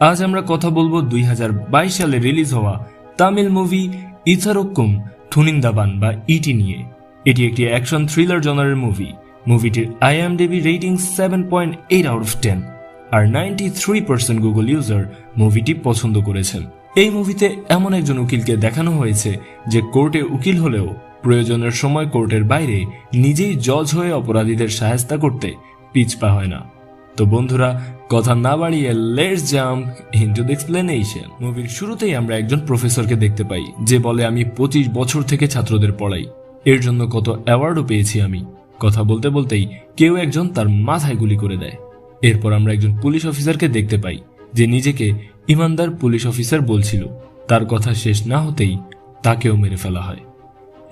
আজ আমরা কথা বলব দুই হাজার বাইশ সালে রিলিজ হওয়া তামিল মুভি ইথারক্কুম থুনিন্দাবান বা ইটি নিয়ে। এটি একটি অ্যাকশন থ্রিলার জনারের movie. মুভিটির IMDb rating seven point eight out of ten R ninety three percent Google user মুভিটি পছন্দ করেছেন। এই মুভিতে এমন একজন উকিলকে দেখানো হয়েছে যে কোর্টে উকিল হলেও প্রয়োজনের সময় কোর্টের বাইরে নিজেই জজ হয়ে অপরাধীদের সাহায্য করতে পিছপা হয় না। তো বন্ধুরা, কথা না বাড়িয়ে let's jump into the explanation মুভির শুরুতেই আমরা একজন প্রফেসরকে দেখতে পাই, যে বলে, আমি পঁচিশ বছর থেকে ছাত্রদের পড়াই। এর জন্য কত অ্যাওয়ার্ডও পেয়েছি আমি। কথা বলতে বলতেই কেউ একজন তার মাথায় গুলি করে দেয়। এরপর আমরা একজন পুলিশ অফিসারকে দেখতে পাই, যে নিজেকে ইমানদার পুলিশ অফিসার বলছিল। তার কথা শেষ না হতেই তাকেও মেরে ফেলা হয়।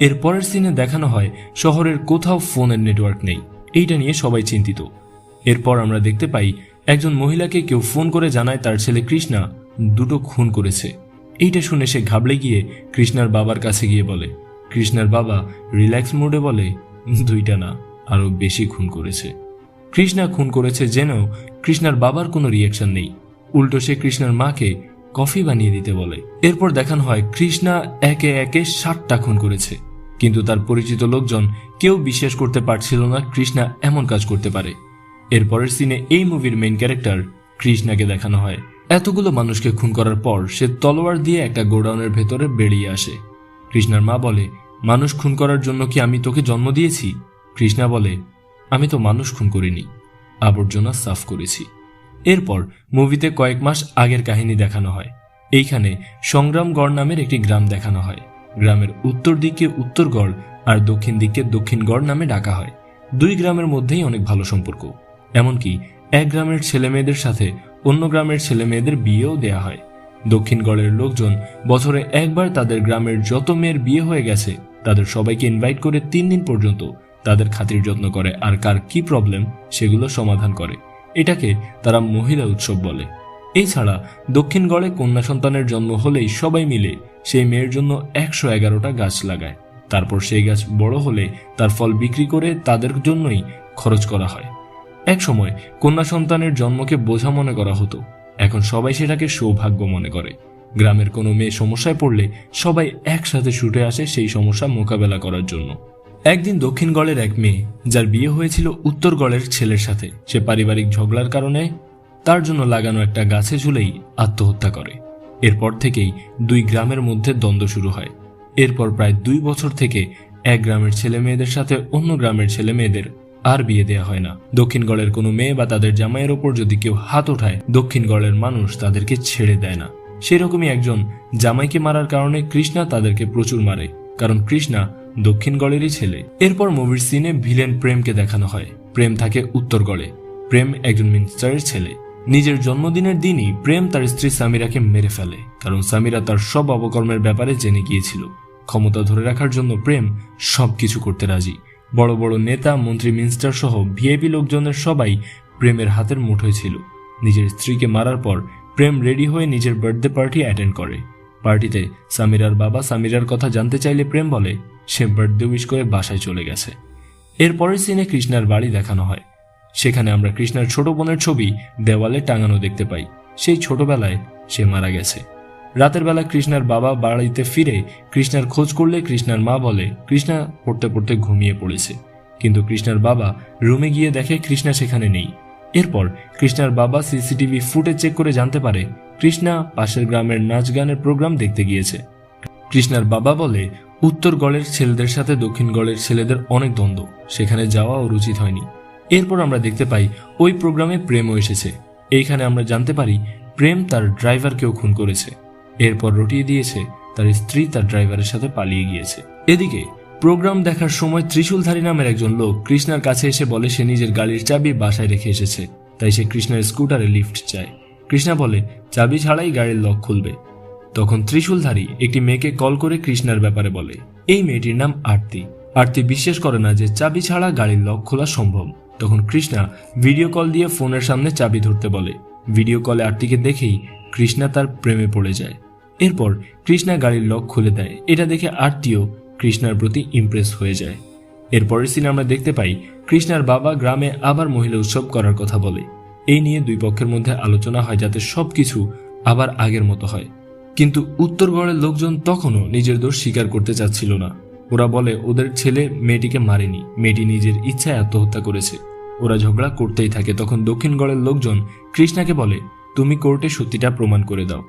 এর পরের সিনে দেখানো হয়, শহরের কোথাও ফোনের নেটওয়ার্ক নেই। এইটা নিয়ে সবাই চিন্তিত। এরপর আমরা দেখতে পাই, একজন মহিলাকে কেউ ফোন করে জানায় তার ছেলে কৃষ্ণা দুটো খুন করেছে। এইটা শুনে সে ঘাবড়ে গিয়ে কৃষ্ণার বাবার কাছে গিয়ে বলে, কৃষ্ণার বাবা রিল্যাক্স মোডে বলে, দুইটা না, আরও বেশি খুন করেছে। কৃষ্ণা খুন করেছে জেনেও কৃষ্ণার বাবার কোনো রিয়াকশন নেই। উল্টো সে কৃষ্ণার মাকে কফি বানিয়ে দিতে বলে। এরপর দেখানো হয়, কৃষ্ণা একে একে ষাটটা খুন করেছে। কিন্তু তার পরিচিত লোকজন কেউ বিশ্বাস করতে পারছিল না কৃষ্ণা এমন কাজ করতে পারে। এরপরের সিনে এই মুভির মেইন ক্যারেক্টার কৃষ্ণাকে দেখানো হয়। এতগুলো মানুষকে খুন করার পর সে তলোয়ার দিয়ে একটা গোডাউনের ভেতরে বেরিয়ে আসে। কৃষ্ণার মা বলে, মানুষ খুন করার জন্য কি আমি তোকে জন্ম দিয়েছি? কৃষ্ণা বলে, আমি তো মানুষ খুন করিনি, আবর্জনা সাফ করেছি। এরপর মুভিতে কয়েক মাস আগের কাহিনী দেখানো হয়। এইখানে সংগ্রামগড় নামের একটি গ্রাম দেখানো হয়। গ্রামের উত্তর দিকে উত্তরগড় আর দক্ষিণ দিকে দক্ষিণগড় নামে ডাকা হয়। দুই গ্রামের মধ্যেই অনেক ভালো সম্পর্ক। এমনকি এক গ্রামের ছেলে মেয়েদের সাথে অন্য গ্রামের ছেলে মেয়েদের বিয়েও দেয়া হয়। দক্ষিণগড়ের লোকজন বছরে একবার তাদের গ্রামের যত মেয়ের বিয়ে হয়ে গেছে, তাদের সবাইকে ইনভাইট করে তিন দিন পর্যন্ত তাদের খাতির যত্ন করে আর কার কি প্রবলেম সেগুলো সমাধান করে। এটাকে তারা মহিলা উৎসব বলে। এছাড়া দক্ষিণগড়ে কন্যা সন্তানের জন্ম হলেই সবাই মিলে সেই মেয়ের জন্য একশো এগারোটা গাছ লাগায়। তারপর সেই গাছ বড় হলে তার ফল বিক্রি করে তাদের জন্যই খরচ করা হয়। এক সময় কন্যা সন্তানের জন্মকে বোঝা মনে করা হতো। এখন সবাই সেটাকে সৌভাগ্য মনে করে। গ্রামের কোনো মেয়ে সমস্যায় পড়লে সবাই একসাথে ছুটে আসে সেই সমস্যা মোকাবেলা করার জন্য। একদিন দক্ষিণগড়ের এক মেয়ে, যার বিয়ে হয়েছিল উত্তরগড়ের ছেলের সাথে, সে পারিবারিক ঝগড়ার কারণে তার জন্য লাগানো একটা গাছে ঝুলেই আত্মহত্যা করে। এরপর থেকেই দুই গ্রামের মধ্যে দ্বন্দ্ব শুরু হয়। এরপর প্রায় দুই বছর থেকে এক গ্রামের ছেলে মেয়েদের সাথে অন্য গ্রামের ছেলে মেয়েদের আর বিয়ে দেওয়া হয় না। দক্ষিণগড়ের কোনো মেয়ে বা তাদের জামাইয়ের ওপর যদি কেউ হাত ওঠায় দক্ষিণগড়ের মানুষ তাদেরকে ছেড়ে দেয় না। সেরকমই একজন জামাইকে মারার কারণে কৃষ্ণা তাদেরকে প্রচুর মারে, কারণ কৃষ্ণা দক্ষিণগড়েরই ছেলে। এরপর মুভির সিনে ভিলেন প্রেমকে দেখানো হয়। প্রেম থাকে উত্তরগড়ে প্রেম একজন মিনিস্টারের ছেলে। নিজের জন্মদিনের দিনই প্রেম তার স্ত্রী সামিরাকে মেরে ফেলে, কারণ সামিরা তার সব অবকর্মের ব্যাপারে জেনে গিয়েছিল। ক্ষমতা ধরে রাখার জন্য প্রেম সবকিছু করতে রাজি। বড় বড় নেতা, মন্ত্রী, মিনিস্টার সহ ভিআইপি লোকজনের সবাই প্রেমের হাতের মুঠোয় ছিল। নিজের স্ত্রীকে মারার পর প্রেম রেডি হয়ে নিজের বার্থডে পার্টি অ্যাটেন্ড করে। পার্টিতে সামিরার বাবা সামিরার কথা জানতে চাইলে প্রেম বলে, সে বার্থডে উইশ করে বাসায় চলে গেছে। এরপরের সিনে কৃষ্ণার বাড়ি দেখানো হয়। সেখানে আমরা কৃষ্ণার ছোট বোনের ছবি দেওয়ালে টাঙানো দেখতে পাই। সেই ছোটবেলায় সে মারা গেছে। রাতের বেলা কৃষ্ণার বাবা বাড়িতে ফিরে কৃষ্ণার খোঁজ করলে কৃষ্ণার মা বলে, কৃষ্ণা পড়তে পড়তে ঘুমিয়ে পড়েছে। কিন্তু কৃষ্ণার বাবা রুমে গিয়ে দেখে কৃষ্ণা সেখানে নেই। এরপর কৃষ্ণার বাবা সিসিটিভি ফুটে চেক করে জানতে পারে, কৃষ্ণা পাশের গ্রামের নাচ গানের প্রোগ্রাম দেখতে গিয়েছে। কৃষ্ণার বাবা বলে, উত্তর গড়ের ছেলেদের সাথে দক্ষিণ গড়ের ছেলেদের অনেক দ্বন্দ্ব, সেখানে যাওয়া ওর উচিত হয়নি। এরপর আমরা দেখতে পাই, ওই প্রোগ্রামে প্রেমও এসেছে। এইখানে আমরা জানতে পারি, প্রেম তার ড্রাইভারকেও খুন করেছে। এরপর রটিয়ে দিয়েছে, তার স্ত্রী তার ড্রাইভারের সাথে পালিয়ে গিয়েছে। এদিকে, প্রোগ্রাম দেখার সময় ত্রিশূলধারী নামের একজন লোক কৃষ্ণার কাছে এসে বলে সে নিজের গাড়ির চাবি বাসায় রেখে এসেছে, তাই সে কৃষ্ণার স্কুটারে লিফট চায়। কৃষ্ণা বলে, চাবি ছাড়াই গাড়ির লক খুলবে। তখন ত্রিশূলধারী একটি মেয়েকে কল করে কৃষ্ণার ব্যাপারে বলে, এই মেয়েটির নাম আরতি। আরতি বিশ্বাস করে না যে চাবি ছাড়া গাড়ির লক খোলা সম্ভব। তখন কৃষ্ণা ভিডিও কল দিয়ে ফোনের সামনে চাবি ধরতে বলে। ভিডিও কলে আরতিকে দেখেই কৃষ্ণা তার প্রেমে পড়ে যায়। এরপর কৃষ্ণা গাড়ির লক খুলে দেয়। এটা দেখে আরতিও কৃষ্ণার প্রতি ইমপ্রেস হয়ে যায়। এরপরের সিনে আমরা দেখতে পাই কৃষ্ণার বাবা গ্রামে আবার মহিলা উৎসব করার কথা বলে। এই নিয়ে দুই পক্ষের মধ্যে আলোচনা হয় যাতে সবকিছু আবার আগের মতো হয়। কিন্তু উত্তরগড়ের লোকজন তখনও নিজের দোষ স্বীকার করতে চাচ্ছিল না। ওরা বলে, ওদের ছেলে মেয়েটিকে মারেনি। মেয়েটি নিজের ইচ্ছায় আত্মহত্যা করেছে। ওরা ঝগড়া করতেই থাকে। তখন দক্ষিণগড়ের লোকজন কৃষ্ণাকে বলে, তুমি কোর্টে সত্যিটা প্রমাণ করে দাও।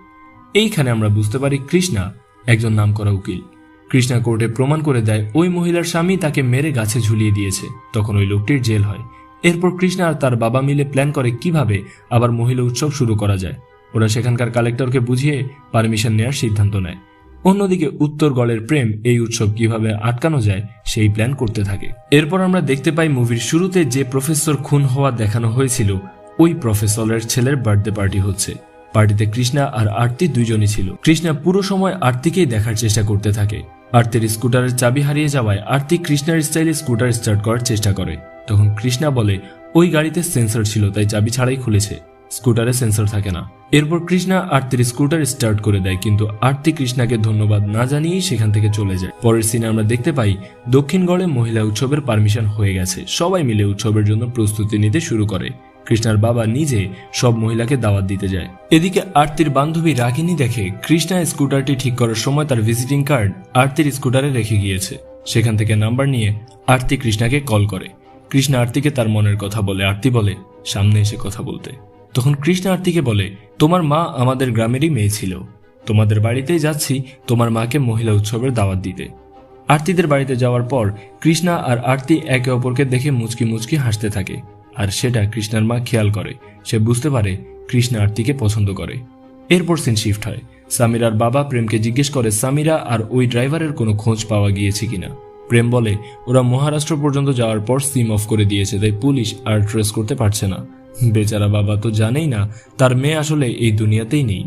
এইখানে আমরা বুঝতে পারি কৃষ্ণা একজন নামকরা উকিল। কৃষ্ণা কোর্টে প্রমাণ করে দেয় ওই মহিলার স্বামী তাকে মেরে গাছে ঝুলিয়ে দিয়েছে। তখন ওই লোকটির জেল হয়। এরপর কৃষ্ণা আর তার বাবা মিলে প্ল্যান করে কীভাবে আবার মহিলা উৎসব শুরু করা যায়। ওরা সেখানকার কালেক্টরকে বুঝিয়ে পারমিশন নেওয়ার সিদ্ধান্ত নেয়। অন্যদিকে উত্তর উত্তরগড়ের প্রেম এই উৎসব কীভাবে আটকানো যায় সেই প্ল্যান করতে থাকে। এরপর আমরা দেখতে পাই মুভির শুরুতে যে প্রফেসর খুন হওয়া দেখানো হয়েছিল, ওই প্রফেসরের ছেলের বার্থডে পার্টি হচ্ছে। পার্টিতে কৃষ্ণা আর আরতি দুইজনই ছিল। কৃষ্ণা পুরো সময় আরতিকেই দেখার চেষ্টা করতে থাকে। আরতির স্কুটারের চাবি হারিয়ে যাওয়ায় আরতি কৃষ্ণার স্টাইলে স্কুটার স্টার্ট করার চেষ্টা করে। তখন কৃষ্ণা বলে, ওই গাড়িতে সেন্সর ছিল, তাই চাবি ছাড়াই খুলেছে। স্কুটারে সেন্সর থাকে না। এরপর কৃষ্ণা আরতির স্কুটার স্টার্ট করে দেয়, কিন্তু আরতি কৃষ্ণাকে ধন্যবাদ না জানিয়েই সেখান থেকে চলে যায়। পরের সিনে আমরা দেখতে পাই দক্ষিণগড়ে মহিলা উৎসবের পারমিশন হয়ে গেছে। সবাই মিলে উৎসবের জন্য প্রস্তুতি নিতে শুরু করে। কৃষ্ণার বাবা নিজে সব মহিলাকে দাওয়াত দিতে যায়। এদিকে আরতির বান্ধবী রাগিনী দেখে কৃষ্ণা স্কুটারটি ঠিক করার সময় তার ভিজিটিং কার্ড আরতির স্কুটারে রেখে গিয়েছে। সেখান থেকে নাম্বার নিয়ে আরতি কৃষ্ণাকে কল করে। কৃষ্ণা আরতিকে তার মনের কথা বলে। আরতি বলে, সামনে এসে কথা বলতে। তখন কৃষ্ণা আরতিকে বলে, তোমার মা আমাদের গ্রামেরই মেয়ে ছিল। তোমাদের বাড়িতেই যাচ্ছি তোমার মাকে মহিলা উৎসবের দাওয়াত দিতে। আরতিদের বাড়িতে যাওয়ার পর কৃষ্ণা আর আরতি একে অপরকে দেখে মুচকি মুচকি হাসতে থাকে। আর সেটা কৃষ্ণার মা খেয়াল করে। সে বুঝতে পারে কৃষ্ণা আরতিকে পছন্দ করে। এরপর সিন শিফট হয়। সামিরার বাবা প্রেমকে জিজ্ঞেস করে, সামিরা আর ওই ড্রাইভারের কোনো খোঁজ পাওয়া গিয়েছে কিনা? প্রেম বলে, ওরা মহারাষ্ট্র পর্যন্ত যাওয়ার পর সিম অফ করে দিয়েছে, তাই পুলিশ আর ট্রেস করতে পারছে না। বেচারা বাবা তো জানেই না, তার মেয়ে আসলে এই দুনিয়াতেই নেই।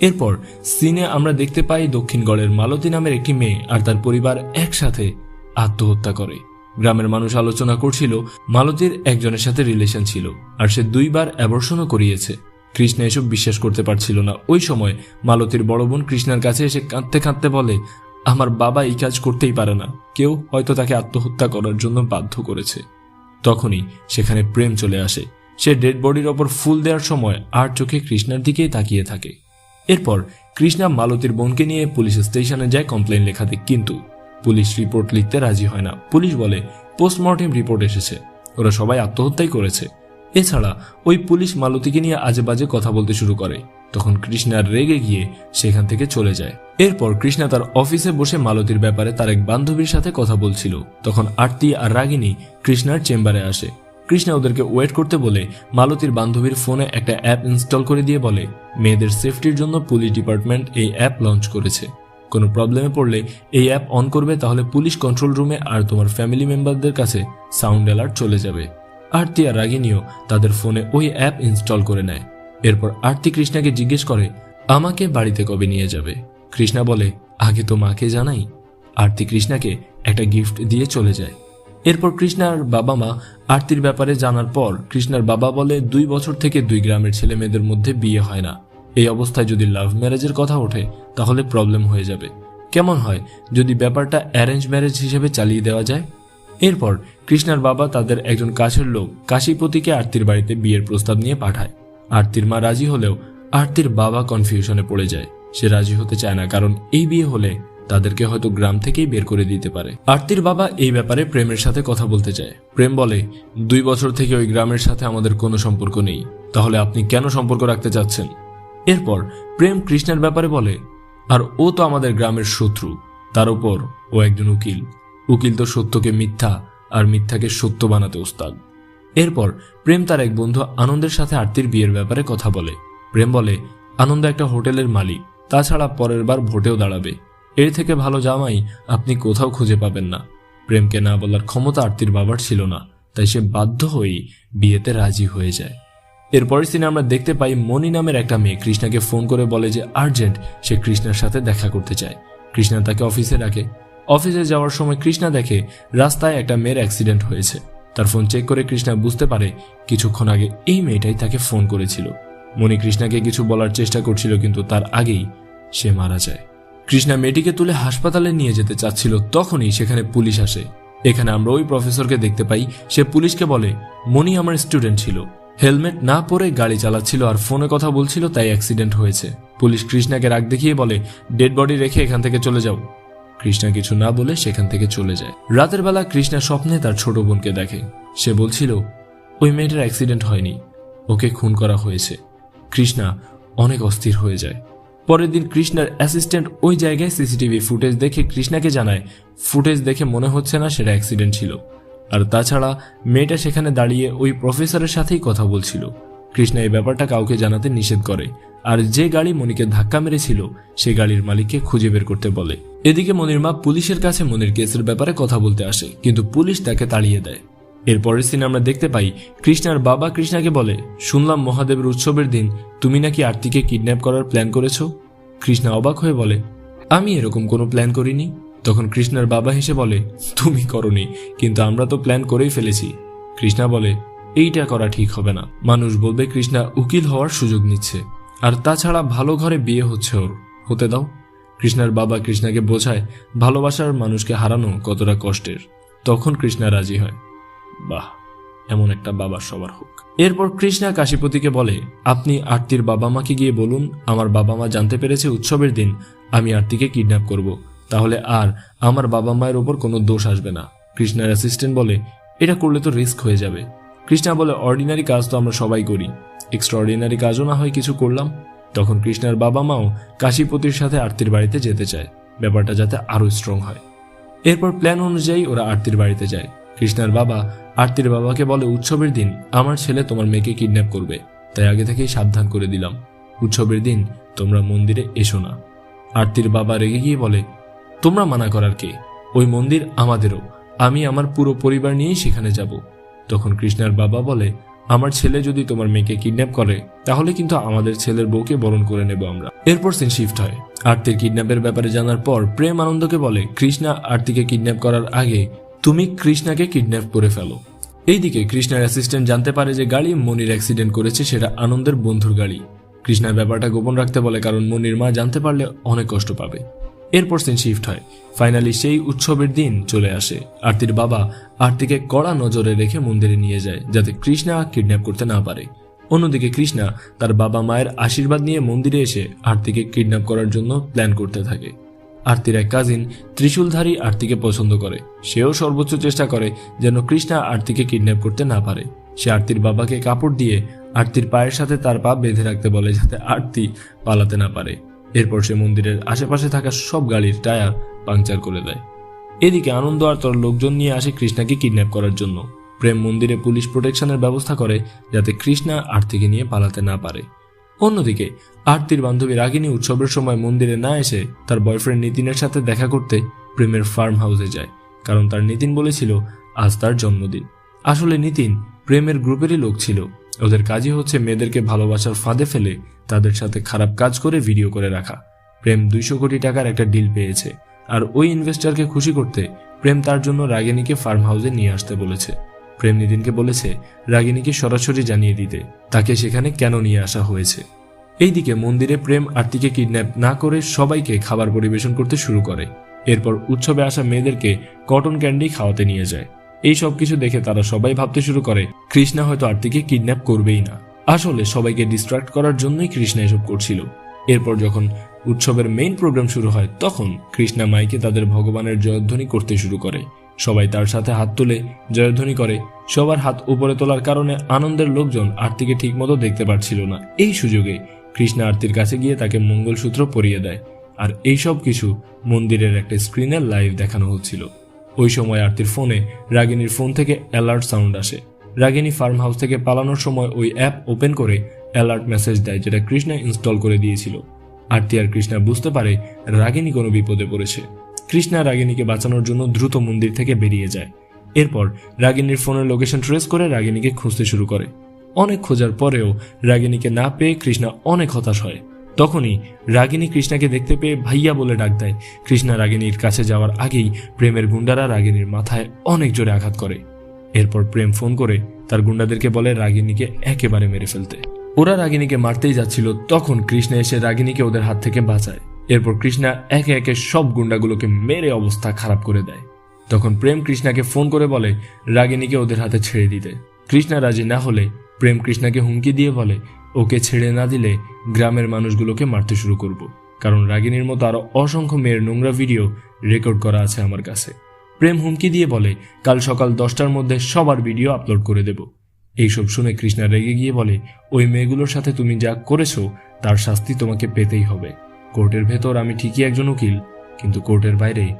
এরপর সিনে আমরা দেখতে পাই দক্ষিণগড়ের মালতী নামের একটি মেয়ে আর তার পরিবার একসাথে আত্মহত্যা করে। গ্রামের মানুষ আলোচনা করছিল, মালতীর একজনের সাথে রিলেশন ছিল, আর সে দুইবার অ্যাবর্ষণও করিয়েছে। কৃষ্ণা এসব বিশ্বাস করতে পারছিল না। ওই সময় মালতীর বড় বোন কৃষ্ণার কাছে এসে কাঁদতে কাঁদতে বলে, আমার বাবা এই কাজ করতেই পারে না। কেউ হয়তো তাকে আত্মহত্যা করার জন্য বাধ্য করেছে। তখনই সেখানে প্রেম চলে আসে। সে ডেড বডির ওপর ফুল দেওয়ার সময় আর চোখে কৃষ্ণার দিকেই তাকিয়ে থাকে। এরপর কৃষ্ণা মালতীর বোনকে নিয়ে পুলিশ স্টেশনে যায় কমপ্লেন লেখাতে। কিন্তু পুলিশ রিপোর্ট লিখতে রাজি হয় না। পুলিশ বলে, পোস্টমর্টেম রিপোর্ট এসেছে। ওরা সবাই আত্মহত্যাই করেছে। এছাড়া, ওই পুলিশ মালতীকে নিয়ে আজে বাজে কথা বলতে শুরু করে। তখন কৃষ্ণার রেগে গিয়ে সেখান থেকে চলে যায়। এরপর কৃষ্ণা তার অফিসে বসে মালতীর ব্যাপারে তার এক বান্ধবীর সাথে কথা বলছিল। তখন আরতি আর রাগিনী কৃষ্ণার চেম্বারে আসে। কৃষ্ণা ওদেরকে ওয়েট করতে বলে, মালতীর বান্ধবীর ফোনে একটা অ্যাপ ইনস্টল করে দিয়ে বলে, মেয়েদের সেফটির জন্য পুলিশ ডিপার্টমেন্ট এই অ্যাপ লঞ্চ করেছে। কোনো প্রবলেমে পড়লে এই অ্যাপ অন করবে, তাহলে পুলিশ কন্ট্রোল রুমে আর তোমার ফ্যামিলি মেম্বারদের কাছে সাউন্ড অ্যালার্ট চলে যাবে। আরতি আর রাগিনীও তাদের ফোনে ওই অ্যাপ ইনস্টল করে নেয়। এরপর আরতি কৃষ্ণাকে জিজ্ঞেস করে, আমাকে বাড়িতে কবে নিয়ে যাবে? কৃষ্ণা বলে, আগে তো মাকে জানাই। আরতি কৃষ্ণাকে একটা গিফট দিয়ে চলে যায়। এরপর কৃষ্ণার বাবা মা আরতির ব্যাপারে জানার পর কৃষ্ণার বাবা বলে, দুই বছর থেকে দুই গ্রামের ছেলে মেয়েদের মধ্যে বিয়ে হয় না। এই অবস্থায় যদি লাভ ম্যারেজের কথা ওঠে, তাহলে প্রবলেম হয়ে যাবে। কেমন হয়, যদি ব্যাপারটা অ্যারেঞ্জ ম্যারেজ হিসেবে চালিয়ে দেওয়া যায়? এরপর কৃষ্ণার বাবা তাদের একজন কাছের লোক কাশীপতিকে আরতির বাড়িতে বিয়ের প্রস্তাব নিয়ে পাঠায়। আরতির মা রাজি হলেও আরতির বাবা কনফিউশনে পড়ে যায়। সে রাজি হতে চায় না, কারণ এই বিয়ে হলে তাদেরকে হয়তো গ্রাম থেকেই বের করে দিতে পারে। আরতির বাবা এই ব্যাপারে প্রেমের সাথে কথা বলতে চায়। প্রেম বলে, দুই বছর থেকে ওই গ্রামের সাথে আমাদের কোনো সম্পর্ক নেই। তাহলে আপনি কেন সম্পর্ক রাখতে চাচ্ছেন? এরপর প্রেম কৃষ্ণের ব্যাপারে বলে, আর ও তো আমাদের গ্রামের শত্রু। তার উপর ও একজন উকিল। উকিল তো সত্যকে মিথ্যা আর মিথ্যাকে সত্য বানাতে ওস্তাদ। এরপর প্রেম তার এক বন্ধু আনন্দের সাথে আরতির বিয়ের ব্যাপারে কথা বলে। প্রেম বলে, আনন্দ একটা হোটেলের মালিক। তাছাড়া পরের বার ভোটেও দাঁড়াবে। এর থেকে ভালো জামাই আপনি কোথাও খুঁজে পাবেন না। প্রেমকে না বলার ক্ষমতা আরতির বাবার ছিল না, তাই সে বাধ্য হয়েই বিয়েতে রাজি হয়ে যায়। এরপরের সিনে আমরা দেখতে পাই মনি নামের একটা মেয়ে কৃষ্ণাকে ফোন করে বলে যে, আর্জেন্ট, সে কৃষ্ণার সাথে দেখা করতে চায়। কৃষ্ণা তাকে অফিসে রাখে অফিসে যাওয়ার সময় কৃষ্ণা দেখে রাস্তায় একটা মেয়ের অ্যাক্সিডেন্ট হয়েছে। তার ফোন চেক করে কৃষ্ণা বুঝতে পারে কিছুক্ষণ আগে এই মেয়েটাই তাকে ফোন করেছিল। মনি কৃষ্ণাকে কিছু বলার চেষ্টা করছিল, কিন্তু তার আগেই সে মারা যায়। কৃষ্ণা মেয়েটিকে তুলে হাসপাতালে নিয়ে যেতে চাচ্ছিল, তখনই সেখানে পুলিশ আসে। এখানে আমরা ওই প্রফেসরকে দেখতে পাই। সে পুলিশকে বলে, মনি আমার স্টুডেন্ট ছিল। হেলমেট না পরে গাড়ি চালাচ্ছিল আর ফোনে কথা বলছিল, তাই অ্যাক্সিডেন্ট হয়েছে। পুলিশ কৃষ্ণাকে রাগ দেখিয়ে বলে, ডেড বডি রেখে এখান থেকে চলে যাও। কৃষ্ণা কিছু না বলে সেখান থেকে চলে যায়। রাতের বেলা কৃষ্ণা স্বপ্নে তার ছোট বোনকে দেখে। সে বলছিল, ওই মেয়েটার অ্যাক্সিডেন্ট হয়নি। ওকে খুন করা হয়েছে। কৃষ্ণা অনেক অস্থির হয়ে যায়। পরের দিন কৃষ্ণার অ্যাসিস্ট্যান্ট ওই জায়গায় সিসিটিভি ফুটেজ দেখে কৃষ্ণাকে জানায়, ফুটেজ দেখে মনে হচ্ছে না সেটা অ্যাক্সিডেন্ট ছিল। আর তাছাড়া মেয়েটা সেখানে দাঁড়িয়ে ওই প্রফেসরের সাথেই কথা বলছিল। কৃষ্ণা এই ব্যাপারটা কাউকে জানাতে নিষেধ করে। আর যে গাড়ি মনিকে ধাক্কা মেরেছিল, সে গাড়ির মালিককে খুঁজে বের করতে বলে। এদিকে মনির মা পুলিশের কাছে মনির কেসের ব্যাপারে কথা বলতে আসে, কিন্তু পুলিশ তাকে তাড়িয়ে দেয়। এর পরের সিনে আমরা দেখতে পাই, কৃষ্ণার বাবা কৃষ্ণাকে বলে, শুনলাম মহাদেবের উৎসবের দিন, তুমি নাকি আরতিকে কিডন্যাপ করার প্ল্যান করেছ? কৃষ্ণা অবাক হয়ে বলে, আমি এরকম কোনো প্ল্যান করিনি। তখন কৃষ্ণার বাবা হেসে বলে, তুমি করনি, কিন্তু আমরা তো প্ল্যান করেই ফেলেছি। কৃষ্ণা বলে, এইটা করা ঠিক হবে না। মানুষ বলবে, কৃষ্ণা উকিল হওয়ার সুযোগ নিচ্ছে। আর তাছাড়া ভালো ঘরে বিয়ে হচ্ছে ওর। হতে দাও। কৃষ্ণার বাবা কৃষ্ণাকে বোঝায়, ভালোবাসার মানুষকে হারানো কতটা কষ্টের। তখন কৃষ্ণা রাজি হয়। বাহ, এমন একটা বাবার সবার হোক। এরপর কৃষ্ণা কাশীপতিকে বলে, আপনি আরতির বাবা মাকে গিয়ে বলুন, আমার বাবা মা জানতে পেরেছে উৎসবের দিন, আমি আরতিকে কিডন্যাপ করব। তাহলে আর আমার বাবা মায়ের ওপর কোনো দোষ আসবে না। কৃষ্ণার অ্যাসিস্ট্যান্ট বলে, এটা করলে তো রিস্ক হয়ে যাবে। কৃষ্ণা বলে অর্ডিনারি কাজ তো আমরা সবাই করি। এক্সট্রা অর্ডিনারি কাজও না হয় কিছু করলাম। তখন কৃষ্ণার বাবা মাও কাশীপতির সাথে আরতির বাড়িতে যেতে চায়। ব্যাপারটা যাতে আরও স্ট্রং হয়। এরপর প্ল্যান অনুযায়ী ওরা আরতির বাড়িতে যায়। কৃষ্ণার বাবা আরতির বাবাকে বলে, উৎসবের দিন আমার ছেলে তোমার মেয়েকে কিডন্যাপ করবে। তাই আগে থেকেই সাবধান করে দিলাম। উৎসবের দিন তোমরা মন্দিরে এসো না। আরতির বাবা রেগে গিয়ে বলে তোমরা মানা করার কে? ওই মন্দির আমাদেরও। আমি আমার পুরো পরিবার নিয়েই সেখানে যাব। তখন কৃষ্ণার বাবা বলে, আমার ছেলে যদি তোমার মেয়েকে কিডন্যাপ করে, তাহলে কিন্তু আমাদের ছেলের বউকে বরণ করে নেব আমরা। এরপর সিন শিফট হয়। আরতির কিডন্যাপের ব্যাপারে জানার পর প্রেম আনন্দকে বলে, কৃষ্ণা আরতিকে কিডন্যাপ করার আগে তুমি কৃষ্ণাকে কিডন্যাপ করে ফেলো। এইদিকে কৃষ্ণার অ্যাসিস্ট্যান্ট জানতে পারে যে গাড়ি মনির অ্যাক্সিডেন্ট করেছে, সেটা আনন্দের বন্ধুর গাড়ি। কৃষ্ণার ব্যাপারটা গোপন রাখতে বলে, কারণ মনির মা জানতে পারলে অনেক কষ্ট পাবে। এরপর সিন শিফট হয়। ফাইনালি সেই উৎসবের দিন চলে আসে। আরতির বাবা আরতিকে কড়া নজরে রেখে মন্দিরে নিয়ে যায়, যাতে কৃষ্ণা কিডন্যাপ করতে না পারে। অন্যদিকে কৃষ্ণা তার বাবা মায়ের আশীর্বাদ নিয়ে মন্দিরে এসে আরতিকে কিডন্যাপ করার জন্য প্ল্যান করতে থাকে। আরতির এক কাজিন ত্রিশূলধারী আরতিকে পছন্দ করে। সেও সর্বোচ্চ চেষ্টা করে যেন কৃষ্ণা আরতিকে কিডন্যাপ করতে না পারে। সে আরতির বাবাকে কাপড় দিয়ে আরতির পায়ের সাথে তার পা বেঁধে রাখতে বলে, যাতে আরতি পালাতে না পারে। এরপর সে মন্দিরের আশেপাশে থাকা সব গাড়ির টায়ার পাংচার করে দেয়। এদিকে আনন্দ আর তার লোকজন নিয়ে আসে কৃষ্ণাকে কিডন্যাপ করার জন্য। প্রেম মন্দিরে পুলিশ প্রোটেকশনের ব্যবস্থা করে যাতে কৃষ্ণা আরতিকে নিয়ে পালাতে না পারে। অন্যদিকে আরতির বান্ধবী রাগিনী উৎসবের সময় মন্দিরে না এসে তার বয়ফ্রেন্ড নিতিনের সাথে দেখা করতে প্রেমের ফার্ম হাউসে যায়। কারণ তার নিতিন বলেছিল, আজ তার জন্মদিন। আসলে নিতিন প্রেমের গ্রুপেরই লোক ছিল। ওদের কাজই হচ্ছে মেয়েদেরকে ভালোবাসার ফাঁদে ফেলে তাদের সাথে খারাপ কাজ করে ভিডিও করে রাখা। প্রেম দুইশো কোটি টাকার একটা ডিল পেয়েছে। আর ওই ইনভেস্টরকে খুশি করতে প্রেম তার জন্য রাগিনীকে ফার্ম হাউসে নিয়ে আসতে বলেছে। প্রেম নিতিনকে বলেছে, রাগিনীকে সরাসরি জানিয়ে দিতে। তাকে সেখানে কেন নিয়ে আসা হয়েছে? এইদিকে মন্দিরে প্রেম আরতিকে কিডন্যাপ না করে সবাইকে খাবার পরিবেশন করতে শুরু করে। এরপর উৎসবে আসা মেয়েদেরকে কটন ক্যান্ডি খাওয়াতে নিয়ে যায়। এই সব কিছু দেখে তারা সবাই ভাবতে শুরু করে, কৃষ্ণা হয়তো আরতিকে কিডন্যাপ করবেই না। আসলে সবাইকে ডিস্ট্রাক্ট করার জন্যই কৃষ্ণা এসব করছিল। এরপর যখন উৎসবের মেইন প্রোগ্রাম শুরু হয়, তখন কৃষ্ণা মাইকে তাদের ভগবানের জয়ধ্বনি করতে শুরু করে। সবাই তার সাথে হাত তুলে জয়ধ্বনি করে। সবার হাত উপরে তোলার কারণে আনন্দের লোকজন আরতিকে ঠিকমতো দেখতে পারছিল না। এই সুযোগে কৃষ্ণা আরতির কাছে গিয়ে তাকে মঙ্গলসূত্র পরিয়ে দেয়। আর এই সব কিছু মন্দিরের একটা স্ক্রিনে লাইভ দেখানো হচ্ছিল। ওই সময় আরতির ফোনে রাগিনীর ফোন থেকে অ্যালার্ট সাউন্ড আসে। রাগিনী ফার্ম হাউস থেকে পালানোর সময় ওই অ্যাপ ওপেন করে অ্যালার্ট মেসেজ দেয় যেটা কৃষ্ণা ইনস্টল করে দিয়েছিল। আরতি আর কৃষ্ণা বুঝতে পারে রাগিনী কোনো বিপদে পড়েছে। কৃষ্ণা রাগিনীকে বাঁচানোর জন্য দ্রুত মন্দির থেকে বেরিয়ে যায়। এরপর রাগিনীর ফোনের লোকেশন ট্রেস করে রাগিনীকে খুঁজতে শুরু করে। অনেক খোঁজার পরেও রাগিনীকে না পেয়ে কৃষ্ণা অনেক হতাশ হয়। তখনই রাগিনী কৃষ্ণাকে দেখতে পেয়ে ভাইয়া বলে ডাক দেয়। কৃষ্ণা রাগিনীর কাছে যাওয়ার আগেই প্রেমের গুন্ডারা রাগিনীর মাথায় অনেক জোরে আঘাত করে। এরপর প্রেম ফোন করে তার গুন্ডাদেরকে বলে রাগিনীকে একেবারে মেরে ফেলতে। ওরা রাগিনীকে মারতেই যাচ্ছিল, তখন কৃষ্ণা এসে রাগিনীকে ওদের হাত থেকে বাঁচায়। এরপর কৃষ্ণা একে একে সব গুন্ডাগুলোকে মেরে অবস্থা খারাপ করে দেয়। তখন প্রেম কৃষ্ণাকে ফোন করে বলে, রাগিনীকে ওদের হাতে ছেড়ে দিতে। কৃষ্ণা রাজি না হলে প্রেম কৃষ্ণাকে হুমকি দিয়ে বলে, ওকে ছেড়ে না দিলে গ্রামের মানুষগুলোকে মারতে শুরু করব। কারণ রাগিনীর মতো আরও অসংখ্য মেয়ের নোংরা ভিডিও রেকর্ড করা আছে আমার কাছে। প্রেম হুমকি দিয়ে বলে, কাল সকাল দশটার মধ্যে সবার ভিডিও আপলোড করে দেব। এইসব শুনে কৃষ্ণা রেগে গিয়ে বলে, ওই মেয়েগুলোর সাথে তুমি যা করেছ, তার শাস্তি তোমাকে পেতেই হবে। কোর্টের ভেতর আমি ঠিকই একজন উকিল, কিন্তু কোর্টের বাইরে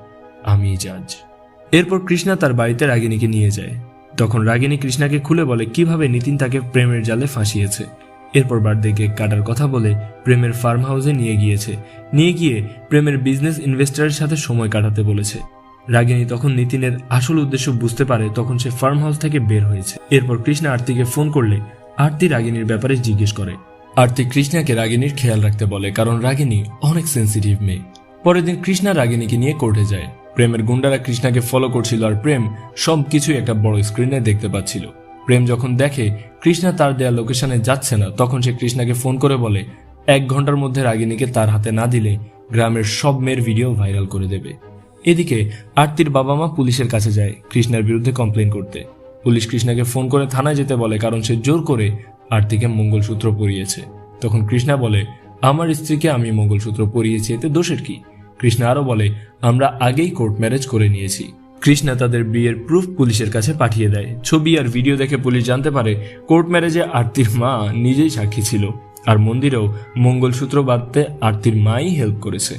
আমি জাজ। এরপর কৃষ্ণা তার বাড়িতে রাগিনীকে নিয়ে যায়। তখন রাগিনী কৃষ্ণাকে খুলে বলে, কীভাবে নিতিন তাকে প্রেমের জালে ফাঁসিয়েছে? এরপর বার্থডে কেক কাটার কথা বলে প্রেমের ফার্ম হাউসে নিয়ে গিয়েছে। নিয়ে গিয়ে প্রেমের বিজনেস ইনভেস্টারের সাথে সময় কাটাতে বলেছে। রাগিনী তখন নিতিনের আসল উদ্দেশ্য বুঝতে পারে, তখন সে ফার্ম হাউস থেকে বের হয়েছে। এরপর কৃষ্ণা আরতিকে ফোন করলে আরতি রাগিনীর ব্যাপারে জিজ্ঞেস করে। আরতি কৃষ্ণাকে রাগিনীর খেয়াল রাখতে বলে, কারণ রাগিনী অনেক সেন্সিটিভ মেয়ে। পরের দিন কৃষ্ণা রাগিনীকে নিয়ে কোর্টে যায়। প্রেমের গুন্ডারা কৃষ্ণাকে ফলো করছিল আর প্রেম সব কিছুই একটা বড় স্ক্রিনে দেখতে পাচ্ছিল। প্রেম যখন দেখে কৃষ্ণা তার দেয়া লোকেশনে যাচ্ছে না, তখন সে কৃষ্ণাকে ফোন করে বলে, এক ঘণ্টার মধ্যে রাগিনীকে তার হাতে না দিলে গ্রামের সব মেয়ের ভিডিও ভাইরাল করে দেবে। এদিকে আরতির বাবা মা পুলিশের কাছে যায় কৃষ্ণার বিরুদ্ধে কমপ্লেন করতে। পুলিশ কৃষ্ণাকে ফোন করে থানায় যেতে বলে, কারণ সে জোর করে আরতিকে মঙ্গলসূত্র পরিয়েছে। তখন কৃষ্ণা বলে, আমার স্ত্রীকে আমি মঙ্গলসূত্র পরিয়েছি, এতে দোষের কি? কৃষ্ণা আরও বলে, আমরা আগেই কোর্ট ম্যারেজ করে নিয়েছি। কৃষ্ণা তাদের বিয়ের প্রুফ পুলিশের কাছে পাঠিয়ে দেয়। ছবি আর ভিডিও দেখে পুলিশ জানতে পারে কোর্ট ম্যারেজে আরতির মা নিজেই সাক্ষী ছিল আর মন্দিরেও মঙ্গলসূত্র বাঁধতে আরতির মাই হেল্প করেছে।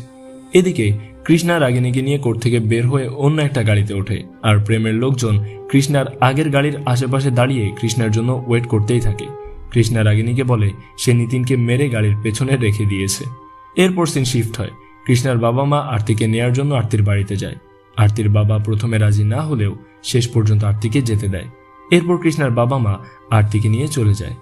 এদিকে কৃষ্ণা রাগিনীকে নিয়ে কোর্ট থেকে বের হয়ে অন্য একটা গাড়িতে ওঠে আর প্রেমের লোকজন কৃষ্ণার আগের গাড়ির আশেপাশে দাঁড়িয়ে কৃষ্ণার জন্য ওয়েট করতেই থাকে। কৃষ্ণা রাগিনীকে বলে, সে নিতিনকে মেরে গাড়ির পেছনে রেখে দিয়েছে। এরপর সিন শিফট হয়। কৃষ্ণার বাবা মা আরতিকে নেয়ার জন্য আরতির বাড়িতে যায়। আরতির বাবা প্রথমে রাজি না হলেও শেষ পর্যন্ত আরতিকে যেতে দেয়। এরপর কৃষ্ণার বাবা মা আরতিকে নিয়ে চলে যায়।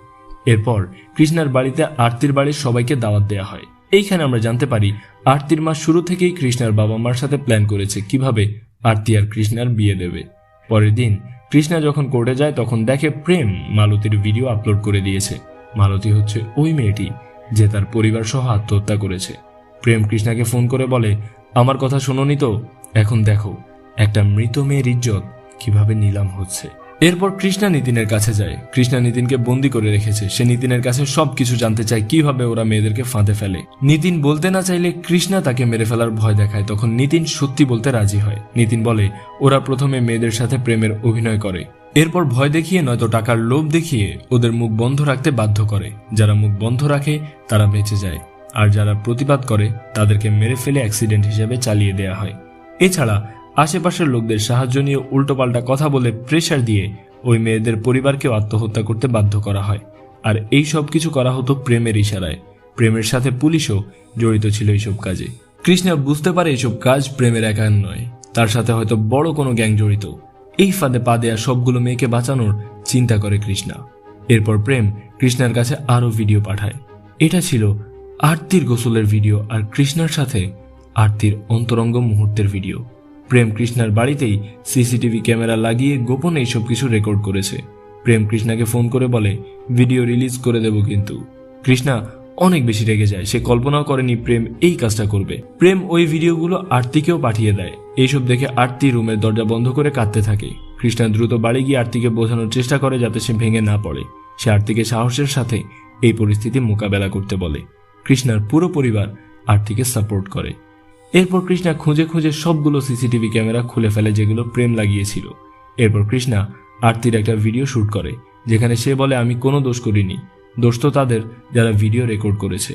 এরপর কৃষ্ণার বাড়িতে আরতির বাড়ির সবাইকে দাওয়াত দেওয়া হয়। এইখানে আমরা জানতে পারি, আরতির মা শুরু থেকেই কৃষ্ণার বাবা মার সাথে প্ল্যান করেছে কীভাবে আরতি আর কৃষ্ণার বিয়ে দেবে। পরের দিন কৃষ্ণা যখন কোর্টে যায়, তখন দেখে প্রেম মালতীর ভিডিও আপলোড করে দিয়েছে। মালতী হচ্ছে ওই মেয়েটি যে তার পরিবার সহ আত্মহত্যা করেছে। প্রেম কৃষ্ণাকে ফোন করে বলে, আমার কথা শোনোনি তো? এখন দেখো, একটা মৃত মেয়ের ইজ্জত কীভাবে নিলাম হচ্ছে। এরপর কৃষ্ণা নিতিনের কাছে যায়। কৃষ্ণা নিতিনকে বন্দি করে রেখেছে। সে নিতিনের কাছে সবকিছু জানতে চায় কীভাবে ওরা মেয়েদেরকে ফাঁদে ফেলে। নিতিন বলতে না চাইলে কৃষ্ণা তাকে মেরে ফেলার ভয় দেখায়। তখন নিতিন সত্যি বলতে রাজি হয়। নিতিন বলে, ওরা প্রথমে মেয়েদের সাথে প্রেমের অভিনয় করে। এরপর ভয় দেখিয়ে নয়তো টাকার লোভ দেখিয়ে ওদের মুখ বন্ধ রাখতে বাধ্য করে। যারা মুখ বন্ধ রাখে, তারা বেঁচে যায়। আর যারা প্রতিবাদ করে, তাদেরকে মেরে ফেলে অ্যাক্সিডেন্ট হিসেবে চালিয়ে দেয়া হয়। এছাড়া আশেপাশের লোকদের সাহায্য নিয়ে উল্টোপাল্টা কথা বলে প্রেশার দিয়ে ওই মেয়েদের পরিবারকেও আত্মহত্যা করতে বাধ্য করা হয়। আর এই সব কিছু করা হতো প্রেমের ইশারায়। প্রেমের সাথে পুলিশও জড়িত ছিল এইসব কাজে। কৃষ্ণা বুঝতে পারে এইসব কাজ প্রেমের একার নয়। তার সাথে হয়তো বড় কোনো গ্যাং জড়িত। এই ফাঁদে পা দেয়া সবগুলো মেয়েকে বাঁচানোর চিন্তা করে কৃষ্ণা। এরপর প্রেম কৃষ্ণার কাছে আরও ভিডিও পাঠায়। এটা ছিল আরতির গোসলের ভিডিও, আর কৃষ্ণার সাথে আরতির অন্তরঙ্গ মুহূর্তের ভিডিও প্রেম কৃষ্ণার বাড়িতেই সিসিটিভি ক্যামেরা লাগিয়ে গোপনে এইসব কিছু রেকর্ড করেছে। প্রেম কৃষ্ণাকে ফোন করে বলে ভিডিও রিলিজ করে দেব কিন্তু। কৃষ্ণা অনেক বেশি রেগে যায়, সে কল্পনাও করেনি প্রেম এই কাজটা করবে। প্রেম ওই ভিডিওগুলো আরতিকেও পাঠিয়ে দেয়। এইসব দেখে আরতি রুমের দরজা বন্ধ করে কাঁদতে থাকে। কৃষ্ণা দ্রুত বাড়ি গিয়ে আরতিকে বোঝানোর চেষ্টা করে যাতে সে ভেঙে না পড়ে। সে আরতিকে সাহসের সাথে এই পরিস্থিতি মোকাবেলা করতে বলে। কৃষ্ণার পুরো পরিবার আরতিকে সাপোর্ট করে। এরপর কৃষ্ণা খুঁজে খুঁজে সবগুলো সিসিটিভি ক্যামেরা খুলে ফেলে যেগুলো প্রেম লাগিয়েছিল। এরপর কৃষ্ণা আরতির একটা ভিডিও শুট করে, যেখানে সে বলে, আমি কোনো দোষ করিনি। দোষ তো তাদের যারা ভিডিও রেকর্ড করেছে।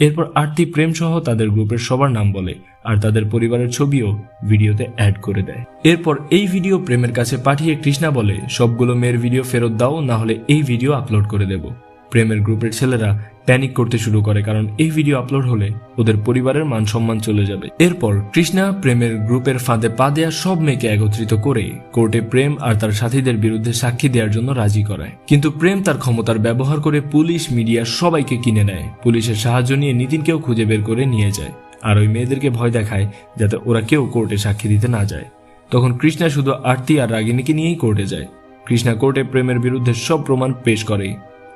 এরপর আরতি প্রেম সহ তাদের গ্রুপের সবার নাম বলে আর তাদের পরিবারের ছবিও ভিডিওতে অ্যাড করে দেয়। এরপর এই ভিডিও প্রেমের কাছে পাঠিয়ে কৃষ্ণা বলে, সবগুলো মেয়ের ভিডিও ফেরত দাও, না হলে এই ভিডিও আপলোড করে দেব। প্রেমের গ্রুপের ছেলেরা প্যানিক করতে শুরু করে, কারণ এই ভিডিও আপলোড হলে ওদের পরিবারের মান সম্মান চলে যাবে। এরপর কৃষ্ণা প্রেমের গ্রুপের ফাঁদে পা দেয়া সব মেয়েকে একত্রিত করে কোর্টে প্রেম আর তার সাথীদের বিরুদ্ধে সাক্ষী দেওয়ার জন্য রাজি করায়। কিন্তু প্রেম তার ক্ষমতার ব্যবহার করে পুলিশ, মিডিয়া সবাইকে কিনে নেয়। পুলিশের সাহায্য নিয়ে নিতিনকেও খুঁজে বের করে নিয়ে যায় আর ওই মেয়েদেরকে ভয় দেখায় যাতে ওরা কেউ কোর্টে সাক্ষী দিতে না যায়। তখন কৃষ্ণা শুধু আরতি আর রাগিনীকে নিয়েই কোর্টে যায়। কৃষ্ণা কোর্টে প্রেমের বিরুদ্ধে সব প্রমাণ পেশ করে।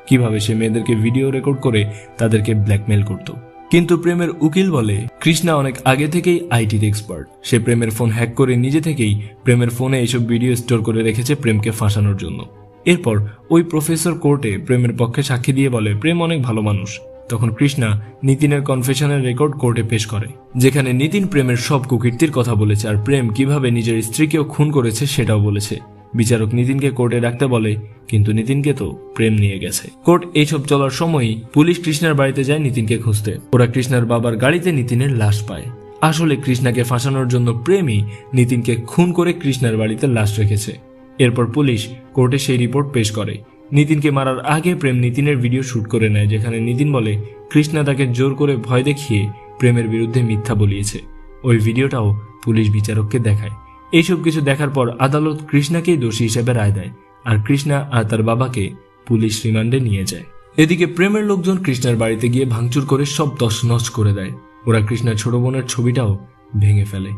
কীভাবে সে মেয়েদেরকে ভিডিও রেকর্ড করে তাদেরকে ব্ল্যাকমেল করত। কিন্তু প্রেমের উকিল বলে, কৃষ্ণা অনেক আগে থেকেই আইটির এক্সপার্ট। সে প্রেমের ফোন হ্যাক করে নিজে থেকেই প্রেমের ফোনে এইসব ভিডিও স্টোর করে রেখেছে প্রেমকে ফাঁসানোর জন্য। এরপর ওই প্রফেসর কোর্টে প্রেমের পক্ষে সাক্ষী দিয়ে বলে, প্রেম অনেক ভালো মানুষ। তখন কৃষ্ণা নিতিনের কনফেশনের রেকর্ড কোর্টে পেশ করে, যেখানে নিতিন প্রেমের সব কুকীর্তির কথা বলেছে আর প্রেম কীভাবে নিজের স্ত্রীকেও খুন করেছে সেটাও বলেছে। বিচারক নিতিনকে কোর্টে রাখতে বলে, কিন্তু নিতিনকে তো প্রেম নিয়ে গেছে। কোর্ট এইসব চলার সময়ই পুলিশ কৃষ্ণার বাড়িতে যায় নিতিনকে খুঁজতে। ওরা কৃষ্ণার বাবার গাড়িতে নিতিনের লাশ পায়। আসলে কৃষ্ণাকে ফাঁসানোর জন্য প্রেমই নিতিনকে খুন করে কৃষ্ণার বাড়িতে লাশ রেখেছে। এরপর পুলিশ কোর্টে সেই রিপোর্ট পেশ করে। নিতিনকে মারার আগে প্রেম নিতিনের ভিডিও শুট করে নেয়, যেখানে নিতিন বলে, কৃষ্ণা তাকে জোর করে ভয় দেখিয়ে প্রেমের বিরুদ্ধে মিথ্যা বলিয়েছে। ওই ভিডিওটাও পুলিশ বিচারককে দেখায়। এইসব কিছু দেখার পর আদালত কৃষ্ণাকেই দোষী হিসেবে রায় দেয় আর কৃষ্ণা আর তার বাবাকে পুলিশ রিমান্ডে নিয়ে যায়। এদিকে প্রেমের লোকজন কৃষ্ণার বাড়িতে গিয়ে ভাঙচুর করে সব তছনছ করে দেয়। ওরা কৃষ্ণার ছোট বোনের ছবিটাও ভেঙে ফেলে।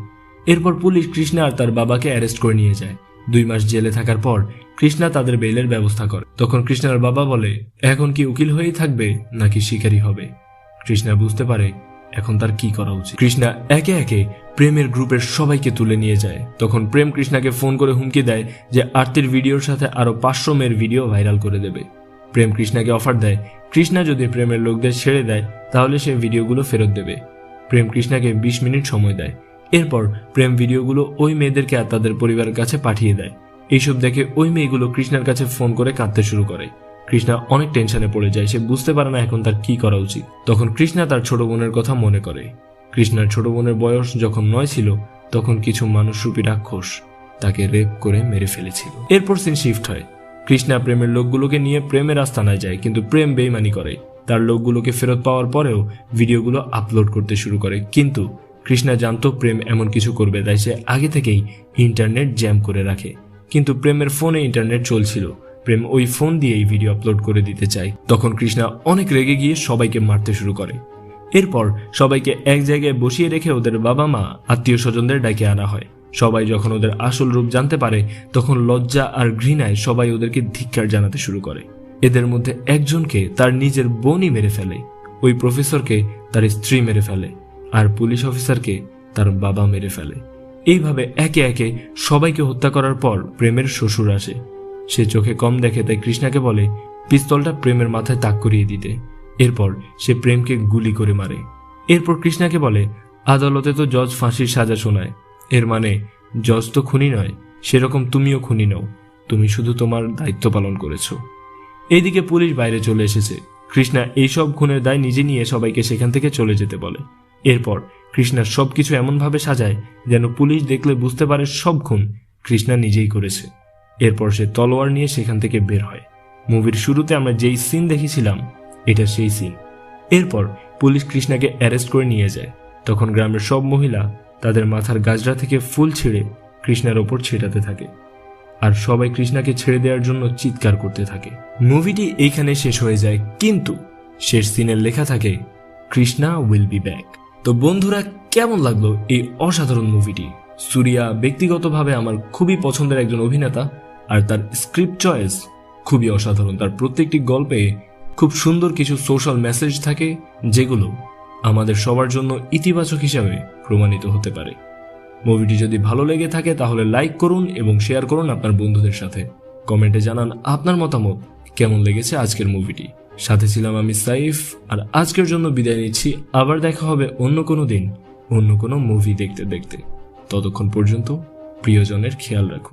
এরপর পুলিশ কৃষ্ণা আর তার বাবাকে অ্যারেস্ট করে নিয়ে যায়। দুই মাস জেলে থাকার পর কৃষ্ণা তাদের বেলের ব্যবস্থা করে। তখন কৃষ্ণার বাবা বলে, এখন কি উকিল হয়েই থাকবে নাকি শিকারী হবে? কৃষ্ণা বুঝতে পারে এখন তার কি করা উচিত? কৃষ্ণা একে একে প্রেমের গ্রুপের সবাইকে তুলে নিয়ে যায়। তখন প্রেম কৃষ্ণাকে ফোন করে হুমকি দেয় যে আরতির ভিডিওর সাথে আরও পাঁচশো মেয়ের ভিডিও ভাইরাল করে দেবে। প্রেম কৃষ্ণাকে অফার দেয়, কৃষ্ণা যদি প্রেমের লোকদের ছেড়ে দেয়, তাহলে সে ভিডিওগুলো ফেরত দেবে। প্রেম কৃষ্ণাকে বিশ মিনিট সময় দেয়। এরপর প্রেম ভিডিওগুলো ওই মেয়েদেরকে আর তাদের পরিবারের কাছে পাঠিয়ে দেয়। এইসব দেখে ওই মেয়েগুলো কৃষ্ণার কাছে ফোন করে কাঁদতে শুরু করে। কৃষ্ণা অনেক টেনশনে পড়ে যায়, সে বুঝতে পারে না এখন তার কি করা উচিত। তখন কৃষ্ণা তার ছোট বোনের কথা মনে করে। কৃষ্ণার ছোট বোনের বয়স যখন নয় ছিল, তখন কিছু মানুষরূপী রাক্ষস তাকে রেপ করে মেরে ফেলেছিল। এরপর সিন শিফট হয়। কৃষ্ণা প্রেমের লোকগুলোকে নিয়ে প্রেমের আস্তানায় যায়, কিন্তু প্রেম বেইমানি করে। তার লোকগুলোকে ফেরত পাওয়ার পরেও ভিডিওগুলো আপলোড করতে শুরু করে। কিন্তু কৃষ্ণা জানতো প্রেম এমন কিছু করবে, তাই সে আগে থেকেই ইন্টারনেট জ্যাম করে রাখে। কিন্তু প্রেমের ফোনে ইন্টারনেট চলছিল। প্রেম ওই ফোন দিয়েই ভিডিও আপলোড করে দিতে চায়। তখন কৃষ্ণা অনেক রেগে গিয়ে সবাইকে মারতে শুরু করে। এরপর সবাইকে এক জায়গায় বসিয়ে রেখে ওদের বাবা মা আত্মীয় স্বজনদের ডাকে আনা হয়। সবাই যখন ওদের আসল রূপ জানতে পারে, তখন লজ্জা আর ঘৃণায় সবাই ওদেরকে ধিক্কার জানাতে শুরু করে। এদের মধ্যে একজনকে তার নিজের বোনই মেরে ফেলে, ওই প্রফেসরকে তার স্ত্রী মেরে ফেলে, আর পুলিশ অফিসারকে তার বাবা মেরে ফেলে। এইভাবে একে একে সবাইকে হত্যা করার পর প্রেমের শ্বশুর আসে। সে চোখে কম দেখে তাই কৃষ্ণাকে বলে, পিস্তলটা প্রেমের মাথায় তাক করিয়ে দিতে। এরপর সে প্রেমকে গুলি করে মারে। এরপর কৃষ্ণাকে বলে, আদালতে তো জজ ফাঁসির সাজা শোনায়। এর মানে জজ তো খুনি নয়, সেরকম তুমিও খুনি নও। তুমি শুধু তোমার দায়িত্ব পালন করেছ। এইদিকে পুলিশ বাইরে চলে এসেছে। কৃষ্ণা এইসব খুনের দায় নিজে নিয়ে সবাইকে সেখান থেকে চলে যেতে বলে। এরপর কৃষ্ণার সবকিছু এমনভাবে সাজায় যেন পুলিশ দেখলে বুঝতে পারে সব খুন কৃষ্ণা নিজেই করেছে। এরপর সে তলোয়ার নিয়ে সেখান থেকে বের হয়। মুভির শুরুতে আমরা যেই সিন দেখেছিলাম, এটা সেই সিন। এরপর পুলিশ কৃষ্ণাকে অ্যারেস্ট করে নিয়ে যায়। তখন গ্রামের সব মহিলা তাদের মাথার গাজরা থেকে ফুল ছিঁড়ে কৃষ্ণার ওপর ছেটাতে থাকে। আর সবাই কৃষ্ণাকে ছেড়ে দেওয়ার জন্য চিৎকার করতে থাকে। মুভিটি এইখানে শেষ হয়ে যায়, কিন্তু শেষ সিনের লেখা থাকে, কৃষ্ণা উইল বি ব্যাক তো বন্ধুরা, কেমন লাগল এই অসাধারণ মুভিটি? সুরিয়া ব্যক্তিগতভাবে আমার খুবই পছন্দের একজন অভিনেতা আর তার স্ক্রিপ্ট চয়েস খুবই অসাধারণ। তার প্রত্যেকটি গল্পে খুব সুন্দর কিছু সোশ্যাল মেসেজ থাকে, যেগুলো আমাদের সবার জন্য ইতিবাচক হিসাবে প্রমাণিত হতে পারে। মুভিটি যদি ভালো লেগে থাকে, তাহলে লাইক করুন এবং শেয়ার করুন আপনার বন্ধুদের সাথে। কমেন্টে জানান আপনার মতামত, কেমন লেগেছে আজকের মুভিটি সাথে ছিলাম আমি সাইফ, আর আজকের জন্য বিদায় নিচ্ছি। আবার দেখা হবে অন্য কোনো দিন, অন্য কোনো মুভি দেখতে দেখতে। ততক্ষণ পর্যন্ত প্রিয়জনের খেয়াল রাখুন।